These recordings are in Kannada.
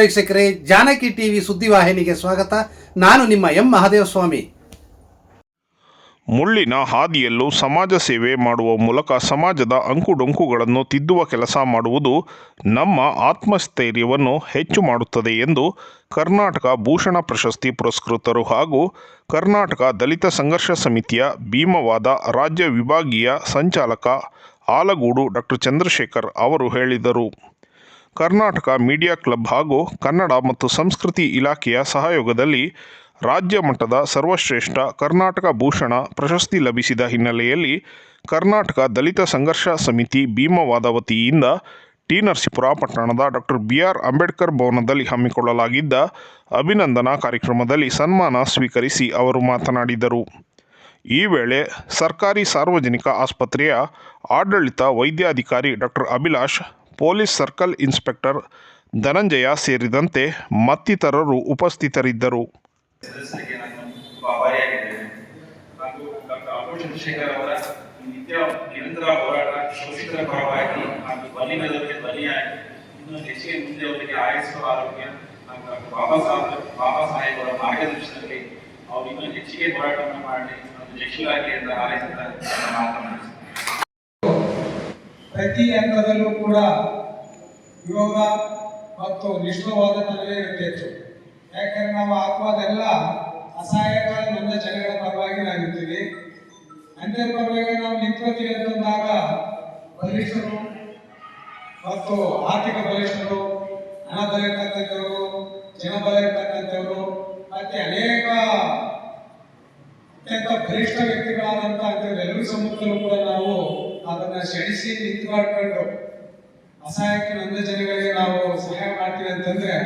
ವೀಕ್ಷಕರೇ, ಜಾನಕಿ ಟಿವಿ ಸುದ್ದಿವಾಹಿನಿಗೆ ಸ್ವಾಗತ. ನಾನು ನಿಮ್ಮ ಎಂ ಮಹಾದೇವಸ್ವಾಮಿ. ಮುಳ್ಳಿನ ಹಾದಿಯಲ್ಲೂ ಸಮಾಜ ಸೇವೆ ಮಾಡುವ ಮೂಲಕ ಸಮಾಜದ ಅಂಕುಡೊಂಕುಗಳನ್ನು ತಿದ್ದುವ ಕೆಲಸ ಮಾಡುವುದು ನಮ್ಮ ಆತ್ಮಸ್ಥೈರ್ಯವನ್ನು ಹೆಚ್ಚು ಮಾಡುತ್ತದೆ ಎಂದು ಕರ್ನಾಟಕ ಭೂಷಣ ಪ್ರಶಸ್ತಿ ಪುರಸ್ಕೃತರು ಹಾಗೂ ಕರ್ನಾಟಕ ದಲಿತ ಸಂಘರ್ಷ ಸಮಿತಿಯ ಭೀಮವಾದ ರಾಜ್ಯ ವಿಭಾಗೀಯ ಸಂಚಾಲಕ ಆಲಗೂಡು ಡಾಕ್ಟರ್ ಚಂದ್ರಶೇಖರ್ ಅವರು ಹೇಳಿದರು. ಕರ್ನಾಟಕ ಮೀಡಿಯಾ ಕ್ಲಬ್ ಹಾಗೂ ಕನ್ನಡ ಮತ್ತು ಸಂಸ್ಕೃತಿ ಇಲಾಖೆಯ ಸಹಯೋಗದಲ್ಲಿ ರಾಜ್ಯ ಮಟ್ಟದ ಸರ್ವಶ್ರೇಷ್ಠ ಕರ್ನಾಟಕ ಭೂಷಣ ಪ್ರಶಸ್ತಿ ಲಭಿಸಿದ ಹಿನ್ನೆಲೆಯಲ್ಲಿ ಕರ್ನಾಟಕ ದಲಿತ ಸಂಘರ್ಷ ಸಮಿತಿ ಭೀಮವಾದ ವತಿಯಿಂದ ಟಿ. ನರಸೀಪುರ ಪಟ್ಟಣದ ಡಾಕ್ಟರ್ ಬಿ ಆರ್ ಅಂಬೇಡ್ಕರ್ ಭವನದಲ್ಲಿ ಹಮ್ಮಿಕೊಳ್ಳಲಾಗಿದ್ದ ಅಭಿನಂದನಾ ಕಾರ್ಯಕ್ರಮದಲ್ಲಿ ಸನ್ಮಾನ ಸ್ವೀಕರಿಸಿ ಅವರು ಮಾತನಾಡಿದರು. ಈ ವೇಳೆ ಸರ್ಕಾರಿ ಸಾರ್ವಜನಿಕ ಆಸ್ಪತ್ರೆಯ ಆಡಳಿತ ವೈದ್ಯಾಧಿಕಾರಿ doctor Abhilash police circle inspector Dhananjaya ಸೇರಿದಂತೆ ಮತ್ತಿತರರು ಉಪಸ್ಥಿತರಿದ್ದರು ಮಾರ್ಗದರ್ಶನದಲ್ಲಿ ಅವರು ಇನ್ನೂ ಹೆಚ್ಚಿಗೆ ಹೋರಾಟವನ್ನು ಮಾಡಲಿ ಒಂದು ಯಶಸ್ವಿಯಾಗಲಿ ಅಂತ ಮುಗಿಸ್ತೇನೆ. ಪ್ರತಿ ಹಂತದಲ್ಲೂ ಕೂಡ ಯೋಗ ಮತ್ತು ನಿಷ್ಠವಾದ ನಡುವೆ ಇರಬೇಕು ಯಾಕಂದ್ರೆ ನಾವು ಹಾಕುವುದೆಲ್ಲ ಅಸಹಾಯಕಾಲ ನಮ್ಮ ಜನಗಳ ಪರವಾಗಿ ನಾವಿರ್ತೀವಿ ಅಂತರ ಪರವಾಗಿ ನಾವು ನಿಂತೀವಿ ಅಂತಂದಾಗ ಬಲಿಷ್ಠರು ಮತ್ತು ಆರ್ಥಿಕ ಬಲಿಷ್ಠರು ಹಣ ಬಲ ಇರ್ತಕ್ಕಂಥವ್ರು ಜನ ಇರ್ತಕ್ಕಂಥವ್ರು ಮತ್ತೆ ಅನೇಕ ಅತ್ಯಂತ ಬಲಿಷ್ಠ ವ್ಯಕ್ತಿಗಳಾದಂತಹ ಎಲ್ಲರೂ ಸಮ್ಮುಖದಲ್ಲೂ ಕೂಡ ನಾವು ಅದನ್ನ ಸೆಣಿಸಿ ನಿಂತ್ಕೊಂಡು ಅಸಹಾಯಕ ನಂದ ಜನಗಳಿಗೆ ನಾವು ಸಹಾಯ ಮಾಡ್ತೀವಿ ಅಂತಂದ್ರೆ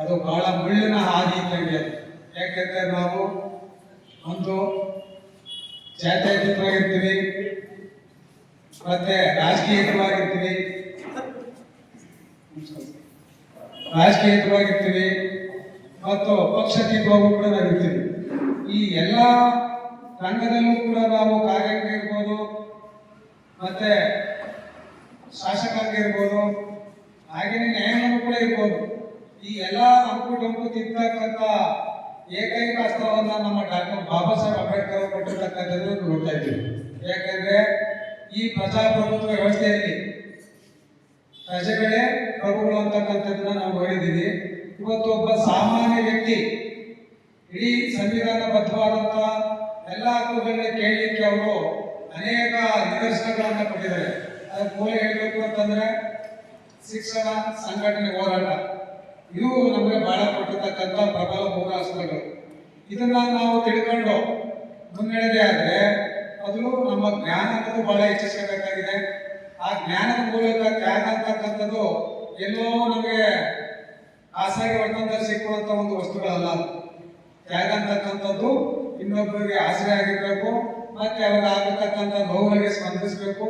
ಅದು ಬಹಳ ಮುಳ್ಳಿನ ಹಾದಿ ಇದ್ದಂಗೆ. ಯಾಕಂದ್ರೆ ನಾವು ಒಂದು ಜಾತ್ಯತೀತವಾಗಿರ್ತೀವಿ ಮತ್ತೆ ರಾಜಕೀಯವಾಗಿರ್ತೀವಿ ರಾಜಕೀಯವಾಗಿರ್ತೀವಿ ಮತ್ತು ಪಕ್ಷಾತೀತವಾಗೂ ಕೂಡ ನಾವಿರ್ತೀವಿ ಈ ಎಲ್ಲ ರಂಗದಲ್ಲೂ ಕೂಡ ನಾವು ಕಾರ್ಯಕ್ಕೆ ಇರ್ಬೋದು, ಮತ್ತೆ ಶಾಸಕರಿಗಿರ್ಬೋದು ಹಾಗೆಯೇ ನ್ಯಾಯಾಂಗನೂ ಕೂಡ ಇರ್ಬೋದು. ಈ ಎಲ್ಲ ಅಂಕು ಡಂಕು ತಿಂತಕ್ಕಂಥ ಏಕೈಕ ಅಸ್ತ್ರವನ್ನ ನಮ್ಮ ಡಾಕ್ಟರ್ ಬಾಬಾ ಸಾಹೇಬ್ ಅಂಬೇಡ್ಕರ್ ಕೊಟ್ಟಿರ್ತಕ್ಕಂಥದ್ದು ನೋಡ್ತಾ ಇದ್ದೀವಿ. ಯಾಕಂದ್ರೆ ಈ ಪ್ರಜಾಪ್ರಭುತ್ವ ವ್ಯವಸ್ಥೆಯಲ್ಲಿ ಪ್ರಜೆಗಳೇ ಪ್ರಭುಗಳು ಅಂತಕ್ಕಂಥದ್ದನ್ನ ನಾವು ಹೇಳಿದ್ದೀವಿ ಇವತ್ತು ಒಬ್ಬ ಸಾಮಾನ್ಯ ವ್ಯಕ್ತಿ, ಇಡೀ ಸಂವಿಧಾನಬದ್ಧವಾದಂತ ಎಲ್ಲ ಕೂಡ ಕೇಳಲಿಕ್ಕೆ ಅವರು ಅನೇಕ ನಿದರ್ಶನಗಳನ್ನು ಕೊಟ್ಟಿದ್ದಾರೆ. ಅದಕ್ಕೆ ಮೂಲ ಹೇಳಬೇಕು ಅಂತಂದ್ರೆ ಶಿಕ್ಷಣ, ಸಂಘಟನೆ, ಹೋರಾಟ ಇದು ನಮಗೆ ಬಹಳ ಕೊಟ್ಟಿರ್ತಕ್ಕಂಥ ಪ್ರಬಲ ಮೂಲಾಸ್ತ್ರಗಳು ಇದನ್ನ ನಾವು ತಿಳ್ಕೊಂಡು ಮುನ್ನಡೆದೇ ಆದರೆ ಅದು ನಮ್ಮ ಜ್ಞಾನ ಅನ್ನೋದು ಬಹಳ ಹೆಚ್ಚಿಸಬೇಕಾಗಿದೆ ಆ ಜ್ಞಾನದ ಮೂಲಕ ತ್ಯಾಗ ಅಂತಕ್ಕಂಥದ್ದು ಎಲ್ಲೋ ನಮಗೆ ಆಸೆಗೆ ಒಟ್ಟಂತ ಸಿಕ್ಕುವಂಥ ಒಂದು ವಸ್ತುಗಳಲ್ಲ. ತ್ಯಾಗ ಅಂತಕ್ಕಂಥದ್ದು ಇನ್ನೊಬ್ಬರಿಗೆ ಆಸರೆ ಆಗಿರಬೇಕು, ಮತ್ತೆ ಅವಾಗ ಆಗತಕ್ಕಂಥ ನೋವುಗಳಿಗೆ ಸ್ಪಂದಿಸಬೇಕು.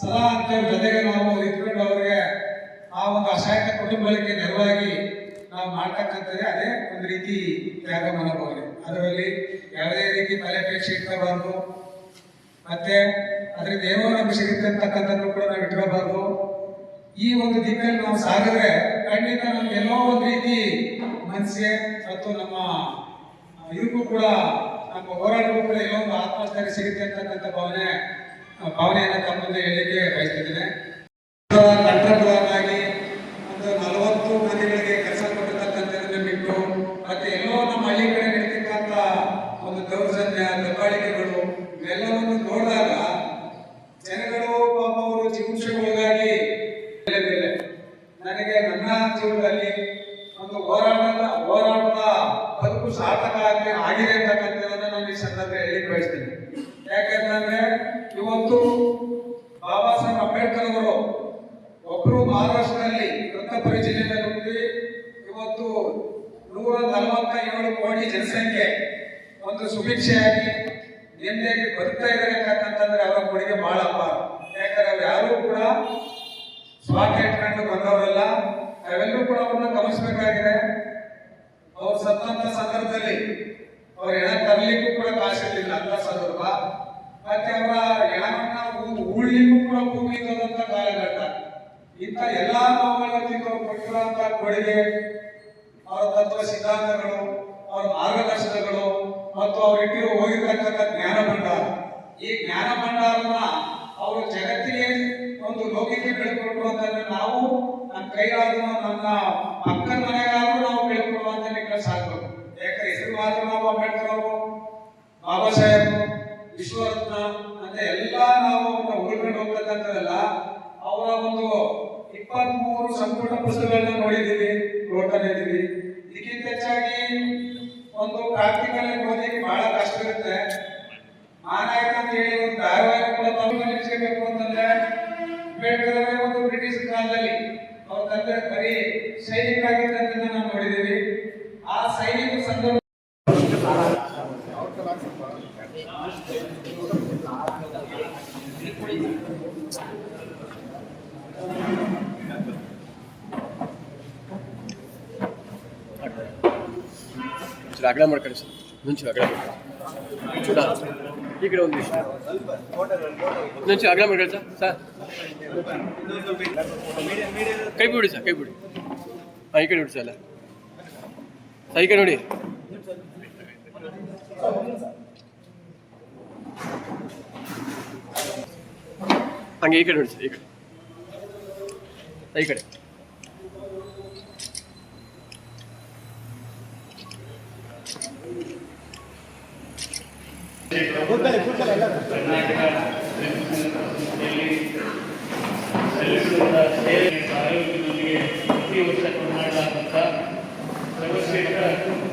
ಸದಾ ಅಂತವ್ರ ಜೊತೆಗೆ ನಾವು ಇಟ್ಕೊಂಡು ಅವರಿಗೆ ಆ ಒಂದು ಅಸಹಾಯಕ ಕುಟುಂಬಗಳಿಗೆ ನೆರವಾಗಿ ನಾವು ಮಾಡ್ತಕ್ಕಂಥದ್ದೇ ಅದೇ ಒಂದು ರೀತಿ ತ್ಯಾಗ ಮನೋಭಾವನೆ ಅದರಲ್ಲಿ ಯಾವುದೇ ರೀತಿ ಫಲಾಪೇಕ್ಷೆ ಇಟ್ಕೋಬಾರ್ದು. ಮತ್ತೆ ಅದರಿಂದ ಏನೋ ನಮ್ಗೆ ಕೂಡ ನಾವು ಇಟ್ಕೋಬಾರ್ದು. ಈ ಒಂದು ದಿಕ್ಕಲ್ಲಿ ನಾವು ಸಾಗಿದ್ರೆ ಖಂಡಿತ ನಮ್ಗೆ ಎಲ್ಲೋ ಒಂದು ರೀತಿ ಮನಸ್ಸಿಗೆ ಮತ್ತು ನಮ್ಮ ಇದಕ್ಕೂ ಕೂಡ ನಮ್ಮ ಹೋರಾಟದ ಕೂಡ ಏನೋ ಒಂದು ಆತ್ಮಸ್ಥೈರ್ಯ ಸಿಗುತ್ತೆ ಅಂತಕ್ಕಂಥ ಭಾವನೆ ಭಾವನೆಯನ್ನು ತಮ್ಮ ಮುಂದೆ ಹೇಳಲಿಕ್ಕೆ ಬಯಸ್ತಿದ್ದೇನೆ ಕಂಠಪ್ರಧಾನಾಗಿ ಒಂದು ನಲವತ್ತು ಮಂದಿಗಳಿಗೆ ಕೆಲಸ ಕೊಟ್ಟಿರ್ತಕ್ಕಂಥದ್ದನ್ನು ಬಿಟ್ಟು ಮತ್ತೆ ಎಲ್ಲೋ ನಮ್ಮ ಹಳ್ಳಿ ಕಡೆ ನಡೀತಕ್ಕಂಥ ಒಂದು ದೌರ್ಜನ್ಯ, ದಬ್ಬಾಳಿಕೆಗಳು, ಇವೆಲ್ಲವನ್ನು ನೋಡಿದಾಗ ಜನಗಳು ಪಾಪ ಅವರು ಚಿಕಿತ್ಸೆಗೊಳಗಾಗಿ. ನನಗೆ ನನ್ನ ಜೀವನದಲ್ಲಿ ಒಂದು ಹೋರಾಟದ ಹೋರಾಟದ ಬದುಕು ಸಾರ್ಥಕ ಆಗಿ ಆಗಿದೆ ನಾನು ಸಂದರ್ಭ ಹೇಳಿ ಬಯಸ್ತೀನಿ? ಯಾಕಂತಂದ್ರೆ ಇವತ್ತು ಬಾಬಾ ಸಾಹೇಬ್ ಅಂಬೇಡ್ಕರ್ ಅವರು ಒಬ್ಬರು ಮಹಾರಾಷ್ಟ್ರದಲ್ಲಿ ರತ್ನಪುರಿ ಜಿಲ್ಲೆಯಲ್ಲಿ ಇವತ್ತು ನೂರ ನಲವತ್ತ ಏಳು ಕೋಟಿ ಜನಸಂಖ್ಯೆ ಒಂದು ಸುಭಿಕ್ಷೆಯಾಗಿ ನೆಮ್ಮದಿಯಾಗಿ ಬರ್ತಾ ಇದ್ದಾರೆ ಯಾಕಂತಂದ್ರೆ ಅವರ ಕೊಡುಗೆ ಬಹಳ ಅಪಾರ ಯಾಕಂದ್ರೆ ಅವ್ರು ಯಾರು ಕೂಡ ಸ್ವಾರ್ಥ ಇಟ್ಕೊಂಡು ಬಂದವರಲ್ಲ. ನಾವೆಲ್ಲರೂ ಕೂಡ ಅವ್ರನ್ನ ಗಮನಿಸಬೇಕಾಗಿದೆ ಅವ್ರು ಸತ್ತಂತ ಸಂದರ್ಭದಲ್ಲಿ ಅವ್ರ ಹೆಣ ತರಲಿಕ್ಕೂ ಕೂಡ ಕಾಸಿರ್ಲಿಲ್ಲ ಅಂತ ಸಂದರ್ಭ ಮತ್ತೆ ಅವರ ಹೆಣವನ್ನ ಊ- ಉಳ್ಲಿಕ್ಕೂ ಕೂಡ ಭೂಮಿ ಇಲ್ಲದಂತ ಕಾಲಘಟ್ಟ ಇಂಥ ಎಲ್ಲ ನೋವುಗಳನ್ನು ಕೊಟ್ಟಿರುವಂತ ಕೊಡುಗೆ, ಅವರ ತತ್ವ ಸಿದ್ಧಾಂತಗಳು, ಅವರ ಮಾರ್ಗದರ್ಶನಗಳು ಮತ್ತು ಅವ್ರು ಇಟ್ಟಿರುವ ಹೋಗಿರ್ತಕ್ಕಂಥ ಜ್ಞಾನ ಭಂಡಾರ. ಈ ಜ್ಞಾನ ಭಂಡಾರನ ಅವರು ಜಗತ್ತಿಗೆ ಒಂದು ಲೋಕಕ್ಕೆ ಬೆಳೆಕೊಟ್ಟು ಅಂತಂದ್ರೆ ನಾವು ನನ್ನ ಕೈಗಾದ್ರೂ ನನ್ನ ಅಕ್ಕನ ಮನೆಗಾದ್ರೂ ನಾವು ಬೆಳೆದುಕೊಳ್ಳುವಂತ ಕೆಲಸ ಆಗ್ಬೇಕು ಯಾಕಂದ್ರೆ ಹೆಸರು ಮಾತ್ರ ನಾವು ಅಂಬೇಡ್ಕರ್ ಅವರು, ಬಾಬಾ ಸಾಹೇಬ್, ವಿಶ್ವರತ್ನ ಅಂತ ಎಲ್ಲ ನಾವು ಉಳ್ಕೊಂಡು ಹೋಗ್ತಕ್ಕಂಥದ್ದಲ್ಲ ಅವರ ಒಂದು ಇಪ್ಪತ್ತ್ ಮೂರು ಸಂಪೂರ್ಣ ಪುಸ್ತಕಗಳನ್ನ ನೋಡಿದ್ದೀವಿ ನೋಡ್ತಾನೆ ಇದ್ದೀವಿ ಇದಕ್ಕಿಂತ ಹೆಚ್ಚಾಗಿ ಒಂದು ಪ್ರಾಕ್ಟಿಕಲ್ ಓದಿ ಬಹಳ ಕಷ್ಟ ಇರುತ್ತೆ. ಮಾನಾಯಕ ಅಂತ ಹೇಳಿ ಒಂದು ಧಾರಾವಾಹಿ ನಿಲ್ಲಿಸಬೇಕು ಅಂತಂದ್ರೆ ಅಂಬೇಡ್ಕರ್ ಒಂದು ಬ್ರಿಟಿಷ್ ಕಾಲದಲ್ಲಿ ಅವ್ರ ತಂದೆ ಬರೀ ಸೈನಿಕರಾಗಿದ್ದದನ್ನ ನಾವು ನೋಡಿದ್ದೀವಿ. ಆ ಸೈನಿಕ ಸಂದರ್ಭ ಚೂರು ಅಗಲ ಮಾಡ್ಕೊಳ್ಳಿ ಸರ್. ಮುಂಚೆ ಅಗಲ ಚೂರ ಈ ಕಡೆ ಒಂದು ಇಷ್ಟು ಇನ್ನೊಂಚೂರು ಅಗಲ ಮಾಡ್ಕೊಳ್ಳಿ ಸರ್. ಸರ್. ಕೈ ಬಿಡಿ ಸರ್, ಕೈ ಬಿಡಿ. ಹಾಂ, ಈ ಕಡೆ ಬಿಡಿ ಸರ್ ಅಲ್ಲ ಸರ್, ಈ ಕಡೆ ನೋಡಿ. ಹಂಗೆ ಈ ಕಡೆ ನೋಡಿ ಸರ್, ಈ ಕಡೆ. ಈ ಕಡೆ. ಆಯೋಗದೊಂದಿಗೆ ಪ್ರತಿ ವರ್ಷ ಕೊಡಲಾದಂಥ ಸರ್ವಶ್ರೇಷ್ಠ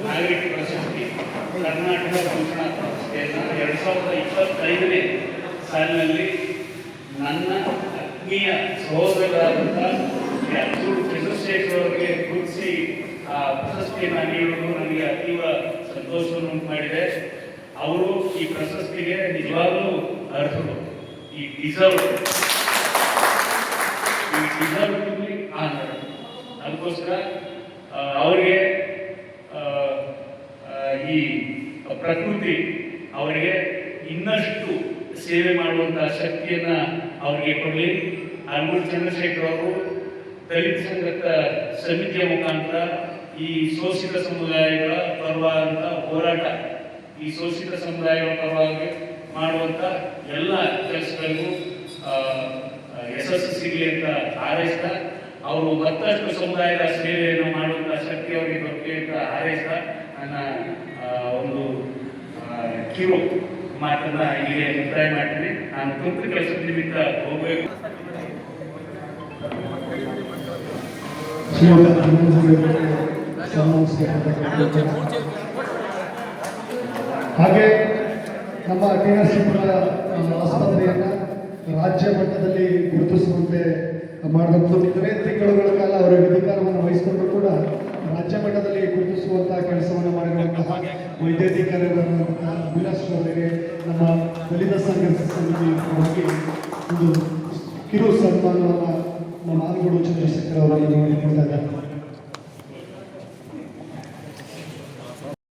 ನಾಗರಿಕ ಪ್ರಶಸ್ತಿ ಕರ್ನಾಟಕ ಭೂಷಣ ಎರಡು ಸಾವಿರದ ಇಪ್ಪತ್ತೈದನೇ ಸಾಲಿನಲ್ಲಿ ನನ್ನ ಆತ್ಮೀಯ ಸಹೋದರರಾದಂಥ ಚಂದ್ರಶೇಖರ್ ಅವರಿಗೆ ಗುರುತಿಸಿ ಆ ಪ್ರಶಸ್ತಿಯನ್ನು ನೀಡುವುದು ನನಗೆ ಅತೀವ ಸಂತೋಷವನ್ನು ಮಾಡಿದೆ. ಅವರು ಈ ಪ್ರಶಸ್ತಿಗೆ ನಿಜವಾಗಲೂ ಅರ್ಹರು. ಈ ಡಿಸರ್ವ್ ಈ ಡಿಸರ್ವ್ ಆನರ್ ಅದಕ್ಕೋಸ್ಕರ ಅವರಿಗೆ ಈ ಪ್ರಕೃತಿ ಅವರಿಗೆ ಇನ್ನಷ್ಟು ಸೇವೆ ಮಾಡುವಂತಹ ಶಕ್ತಿಯನ್ನ ಅವರಿಗೆ ಕೊಡಲಿ. ಅಲ್ಮೂರ್ ಚಂದ್ರಶೇಖರ್ ಅವರು ದಲಿತ ಸಂಘದ ಸಮಿತಿಯ ಮುಖಾಂತರ ಈ ಶೋಷಿತ ಸಮುದಾಯಗಳ ಪರವಾದಂತಹ ಹೋರಾಟ ಈ ಶೋಷಿತ ಸಮುದಾಯಗಳ ಪರವಾಗಿ ಮಾಡುವಂತ ಎಲ್ಲ ಕೆಲಸಗಳಿಗೂ ಯಶಸ್ಸು ಸಿಗಲಿ ಅಂತ ಹಾರೈಸ್ತಾ, ಅವರು ಮತ್ತಷ್ಟು ಸಮುದಾಯದ ಸೇವೆಯನ್ನು ಮಾಡುವಂತ ಶಕ್ತಿ ಅವರಿಗೆ ಬರಲಿ ಅಂತ ಹಾರೈಸ್ತಾ ನನ್ನ ಒಂದು ಕಿರು ಮಾತನ್ನ ಇಲ್ಲಿಗೆ ಮುಕ್ತಾಯ ಮಾಡ್ತೀನಿ. ನಾನು ತುರ್ತು ಕೆಲಸದ ನಿಮಿತ್ತ ಹೋಗಬೇಕು. ಹಾಗೆ ನಮ್ಮ ಟಿ ಪುರ ಆಸ್ಪತ್ರೆಯನ್ನು ರಾಜ್ಯ ಮಟ್ಟದಲ್ಲಿ ಗುರುತಿಸುವಂತೆ ಮಾಡಬೇಕು ಇತರೆ ತಿಂಗಳುಗಳ ಕಾಲ ಅವರ ಅಧಿಕಾರವನ್ನು ವಹಿಸಿಕೊಂಡು ಕೂಡ ರಾಜ್ಯ ಮಟ್ಟದಲ್ಲಿ ಗುರುತಿಸುವಂತಹ ಕೆಲಸವನ್ನು ಮಾಡಿರುವಂತಹ ವೈದ್ಯಾಧಿಕಾರಿಗಳಾದಂತಹ ಅಭಿಲಾಷ್ ಅವರಿಗೆ ನಮ್ಮ ದಲಿತ ಸಂಘ ಸಮಿತಿ ಒಂದು ಕಿರು ಸನ್ಮಾನವನ್ನು ನಮ್ಮ ಆನಗೋಡು ಚಂದ್ರಶೇಖರ್ ಅವರಲ್ಲಿ ನೀಡಿಕೊಡ್ತಾ ಇದ್ದಾರೆ.